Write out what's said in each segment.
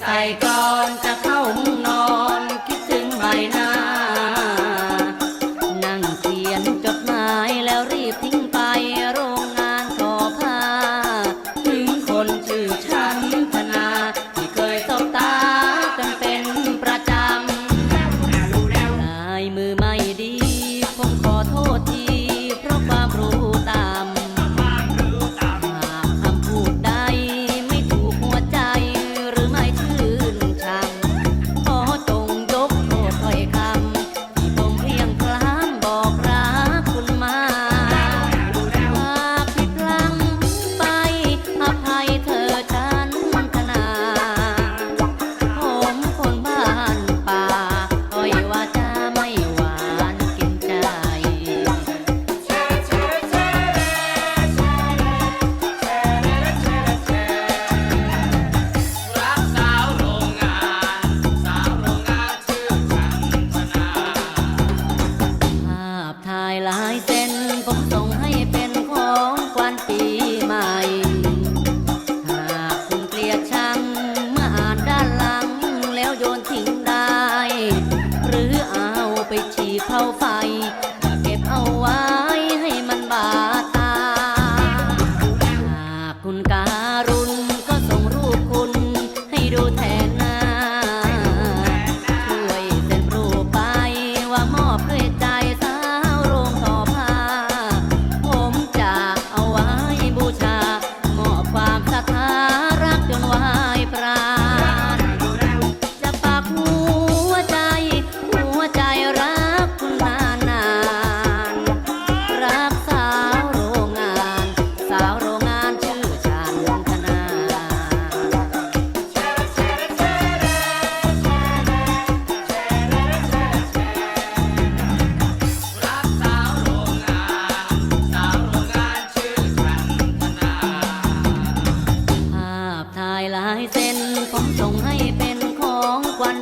ใส่ก่อนจะเข้ามุ้งนอนคิดถึงใบหน้า นั่งเขียนจดหมายแล้วรีบทิ้งไปโรงงานทอผ้า ถึงคนชื่อฉันธนา ที่เคยตบตากันเป็นประจำลายมือไม่ดี ผมขอโทษที เพราะความรู้ หลายเส้นผมส่งให้เป็นของขวัญปีใหม่ หากคุณเกลียดชังเมื่ออ่านด้านหลังแล้วโยนทิ้งได้ หรือเอาไปฉีกเผาไฟ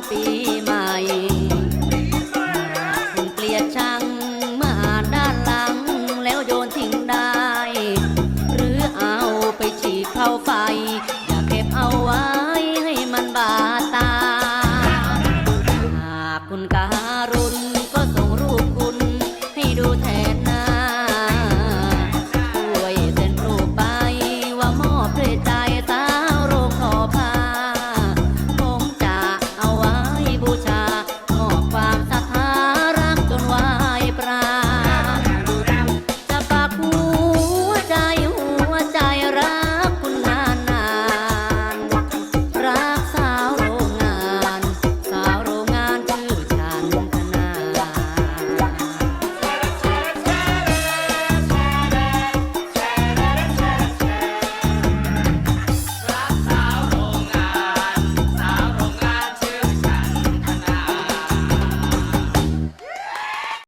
ปีใหม่